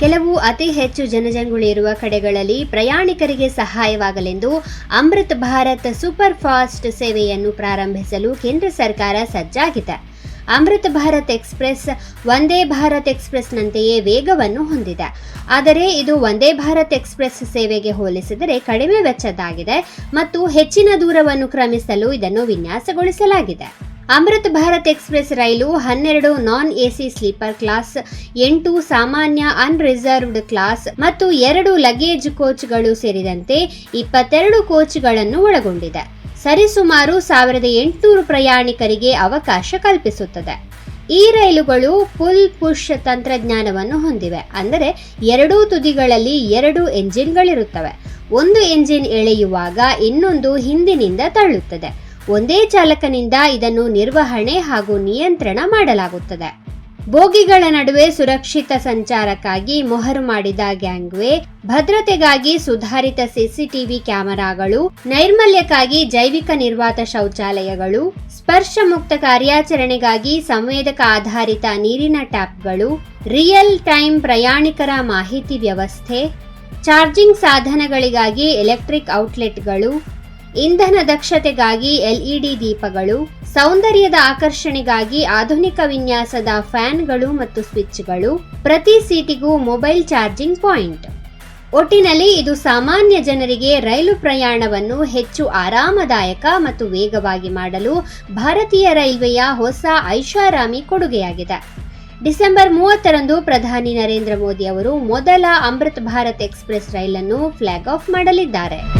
ಕೆಲವು ಅತಿ ಹೆಚ್ಚು ಜನಜಂಗುಳಿ ಇರುವ ಕಡೆಗಳಲ್ಲಿ ಪ್ರಯಾಣಿಕರಿಗೆ ಸಹಾಯವಾಗಲೆಂದು ಅಮೃತ್ ಭಾರತ್ ಸೂಪರ್ ಫಾಸ್ಟ್ ಸೇವೆಯನ್ನು ಪ್ರಾರಂಭಿಸಲು ಕೇಂದ್ರ ಸರ್ಕಾರ ಸಜ್ಜಾಗಿದೆ. ಅಮೃತ್ ಭಾರತ್ ಎಕ್ಸ್ಪ್ರೆಸ್ ವಂದೇ ಭಾರತ್ ಎಕ್ಸ್ಪ್ರೆಸ್ನಂತೆಯೇ ವೇಗವನ್ನು ಹೊಂದಿದೆ. ಆದರೆ ಇದು ವಂದೇ ಭಾರತ್ ಎಕ್ಸ್ಪ್ರೆಸ್ ಸೇವೆಗೆ ಹೋಲಿಸಿದರೆ ಕಡಿಮೆ ವೆಚ್ಚದ್ದಾಗಿದೆ ಮತ್ತು ಹೆಚ್ಚಿನ ದೂರವನ್ನು ಕ್ರಮಿಸಲು ಇದನ್ನು ವಿನ್ಯಾಸಗೊಳಿಸಲಾಗಿದೆ. ಅಮೃತ್ ಭಾರತ್ ಎಕ್ಸ್ಪ್ರೆಸ್ ರೈಲು ಹನ್ನೆರಡು ನಾನ್ ಎಸಿ ಸ್ಲೀಪರ್ ಕ್ಲಾಸ್, ಎಂಟು ಸಾಮಾನ್ಯ ಅನ್ರಿಸರ್ವ್ಡ್ ಕ್ಲಾಸ್ ಮತ್ತು ಎರಡು ಲಗೇಜ್ ಕೋಚ್ಗಳು ಸೇರಿದಂತೆ ಇಪ್ಪತ್ತೆರಡು ಕೋಚ್ಗಳನ್ನು ಒಳಗೊಂಡಿದೆ. ಸರಿಸುಮಾರು ಸಾವಿರದ ಎಂಟುನೂರು ಪ್ರಯಾಣಿಕರಿಗೆ ಅವಕಾಶ ಕಲ್ಪಿಸುತ್ತದೆ. ಈ ರೈಲುಗಳು ಫುಲ್ ಪುಷ್ ತಂತ್ರಜ್ಞಾನವನ್ನು ಹೊಂದಿವೆ. ಅಂದರೆ ಎರಡೂ ತುದಿಗಳಲ್ಲಿ ಎರಡು ಎಂಜಿನ್ಗಳಿರುತ್ತವೆ. ಒಂದು ಎಂಜಿನ್ ಎಳೆಯುವಾಗ ಇನ್ನೊಂದು ಹಿಂದಿನಿಂದ ತಳ್ಳುತ್ತದೆ. ಒಂದೇ ಚಾಲಕನಿಂದ ಇದನ್ನು ನಿರ್ವಹಣೆ ಹಾಗೂ ನಿಯಂತ್ರಣ ಮಾಡಲಾಗುತ್ತದೆ. ಬೋಗಿಗಳ ನಡುವೆ ಸುರಕ್ಷಿತ ಸಂಚಾರಕ್ಕಾಗಿ ಮೊಹರು ಮಾಡಿದ ಗ್ಯಾಂಗ್ವೇ, ಭದ್ರತೆಗಾಗಿ ಸುಧಾರಿತ ಸಿಸಿಟಿವಿ ಕ್ಯಾಮೆರಾಗಳು, ನೈರ್ಮಲ್ಯಕ್ಕಾಗಿ ಜೈವಿಕ ನಿರ್ವಾತ ಶೌಚಾಲಯಗಳು ಸ್ಪರ್ಶ ಮುಕ್ತ ಕಾರ್ಯಾಚರಣೆಗಾಗಿ ಸಂವೇದಕ ಆಧಾರಿತ ನೀರಿನ ಟ್ಯಾಪ್ಗಳು, ರಿಯಲ್ ಟೈಮ್ ಪ್ರಯಾಣಿಕರ ಮಾಹಿತಿ ವ್ಯವಸ್ಥೆ, ಚಾರ್ಜಿಂಗ್ ಸಾಧನಗಳಿಗಾಗಿ ಎಲೆಕ್ಟ್ರಿಕ್ ಔಟ್ಲೆಟ್ಗಳು ಇಂಧನ ದಕ್ಷತೆಗಾಗಿ ಎಲ್ಇಡಿ ದೀಪಗಳು, ಸೌಂದರ್ಯದ ಆಕರ್ಷಣೆಗಾಗಿ ಆಧುನಿಕ ವಿನ್ಯಾಸದ ಫ್ಯಾನ್ಗಳು ಮತ್ತು ಸ್ವಿಚ್ಗಳು, ಪ್ರತಿ ಸೀಟಿಗೂ ಮೊಬೈಲ್ ಚಾರ್ಜಿಂಗ್ ಪಾಯಿಂಟ್. ಒಟ್ಟಿನಲ್ಲಿ ಇದು ಸಾಮಾನ್ಯ ಜನರಿಗೆ ರೈಲು ಪ್ರಯಾಣವನ್ನು ಹೆಚ್ಚು ಆರಾಮದಾಯಕ ಮತ್ತು ವೇಗವಾಗಿ ಮಾಡಲು ಭಾರತೀಯ ರೈಲ್ವೆಯ ಹೊಸ ಐಷಾರಾಮಿ ಕೊಡುಗೆಯಾಗಿದೆ. ಡಿಸೆಂಬರ್ ಮೂವತ್ತರಂದು ಪ್ರಧಾನಿ ನರೇಂದ್ರ ಮೋದಿ ಅವರು ಮೊದಲ ಅಮೃತ್ ಭಾರತ್ ಎಕ್ಸ್ಪ್ರೆಸ್ ರೈಲನ್ನು ಫ್ಲಾಗ್ ಆಫ್ ಮಾಡಲಿದ್ದಾರೆ.